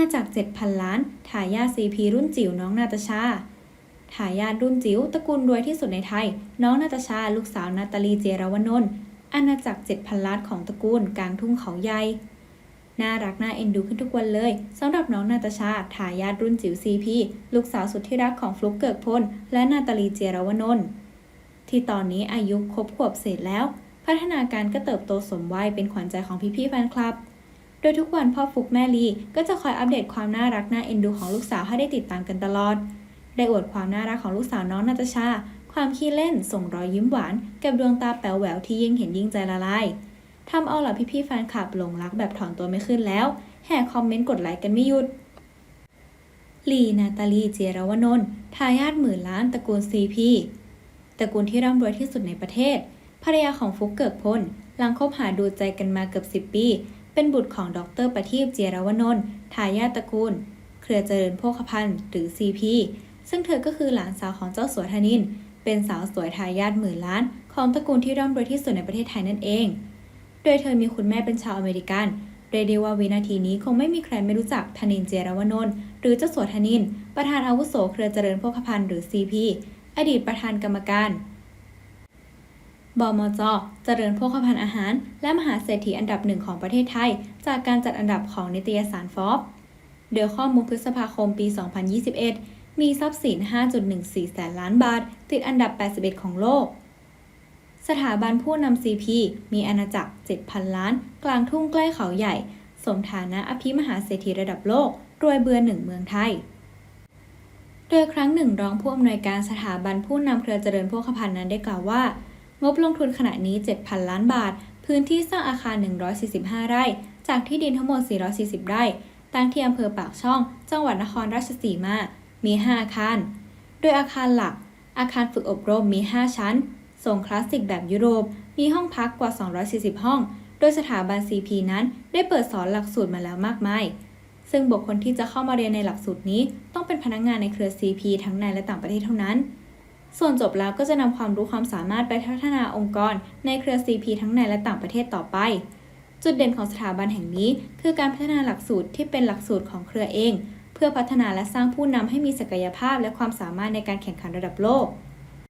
ณาจักร7,000 ล้าน ทายาท CP รุ่นจิ๋วน้องนาตาชา ทายาทรุ่นจิ๋วตระกูลรวยที่สุดในไทย น้องนาตาชา ลูกสาวนาตาลีเจรวนนท์อาณาจักร7,000 ล้านของตระกูลกลางทุ่งเขาใหญ่ น่ารักน่าเอ็นดูขึ้นทุกวันเลยสำหรับน้องนาตาชา ทายาทรุ่นจิ๋ว CP ลูกสาวสุดที่รักของฟลุกเกิกพล และนาตาลีเจรวนนท์ที่ตอนนี้อายุครบขวบเศษแล้ว พัฒนาการก็เติบโตสมวัยเป็นขวัญใจของพี่ๆแฟนคลับ โดยทุกวันพ่อฟุกแม่ลีก็จะคอยอัปเดตความน่ารักน่าเอ็นดูของลูกสาวให้ได้ติดตามกันตลอด ได้อวดความน่ารักของลูกสาวน้องนาตาชา ความขี้เล่นส่งรอยยิ้มหวานกับดวงตาแป๋วแหววที่ยิ่งเห็นยิ่งใจละลายทำเอาเหล่าพี่ๆแฟนคลับหลงรักแบบถอนตัวไม่ขึ้นแล้ว แห่คอมเมนต์กดไลค์กันไม่หยุดลีนาตาลีเจรวนนท์ทายาทหมื่นล้านตระกูลซีพีตระกูลที่ร่ำรวยที่สุดในประเทศภรรยาของฟุกเกิกพลหลังคบหาดูใจกันมาเกือบ 10 ปี เป็นบุตรของดรประทีปเจรวนนท์ทายาทตระกูล เครือเจริญโภคภัณฑ์หรือ CP ซึ่งเธอก็คือหลานสาวของเจ้าสัวธนิน เป็นสาวสวยทายาทหมื่นล้าน ของตระกูลที่ร่ำรวยที่สุดในประเทศไทยนั่นเอง โดยเธอมีคุณแม่เป็นชาวอเมริกันเรียกได้ว่าวินาทีนี้คงไม่มีใครไม่รู้จักธนินเจรวนนท์หรือเจ้าสัวธนิน ประธานอาวุโสเครือเจริญโภคภัณฑ์หรือ CP อดีตประธานกรรมการ บมจ เจริญโภคภัณฑ์อาหาร และมหาเศรษฐีอันดับหนึ่งของประเทศไทย จากการจัดอันดับของนิตยสารฟอบโดยข้อมูลพฤษภาคมปี 2021 มีทรัพย์สิน 5.14 แสนล้านบาท ติดอันดับ 81 ของโลก สถาบันผู้นำ CP มีอาณาจักร 7,000 ล้าน กลางทุ่งใกล้เขาใหญ่ สมฐานะอภิมหาเศรษฐีระดับโลก รวยเบือหนึ่งเมืองไทย โดยครั้งหนึ่งรองผู้อำนวยการสถาบันผู้นำเครือเจริญโภคภัณฑ์นั้นได้กล่าวว่า งบลงทุนขณะนี้ 7,000 ล้านบาท พื้นที่สร้างอาคาร 145 ไร่ จากที่ดินทั้งหมด 440 ไร่ ตั้งที่อำเภอปากช่อง จังหวัดนครราชสีมา มี 5 อาคาร โดยอาคารหลัก อาคารฝึกอบรมมี 5 ชั้น ทรงคลาสสิกแบบยุโรป มีห้องพักกว่า 240 ห้อง โดยสถาบัน CP นั้นได้เปิดสอนหลักสูตรมาแล้วมากมาย ซึ่งบุคคลที่จะเข้ามาเรียนในหลักสูตรนี้ ต้องเป็นพนักงานในเครือ CP ทั้งในและต่างประเทศเท่านั้น ส่วนจบแล้วก็จะนำความรู้ความสามารถไปพัฒนาองค์กร ในเครือ CP ทั้งในและต่างประเทศต่อไป จุดเด่นของสถาบันแห่งนี้ คือการพัฒนาหลักสูตรที่เป็นหลักสูตรของเครือเอง เพื่อพัฒนาและสร้างผู้นำให้มีศักยภาพและความสามารถในการแข่งขันระดับโลก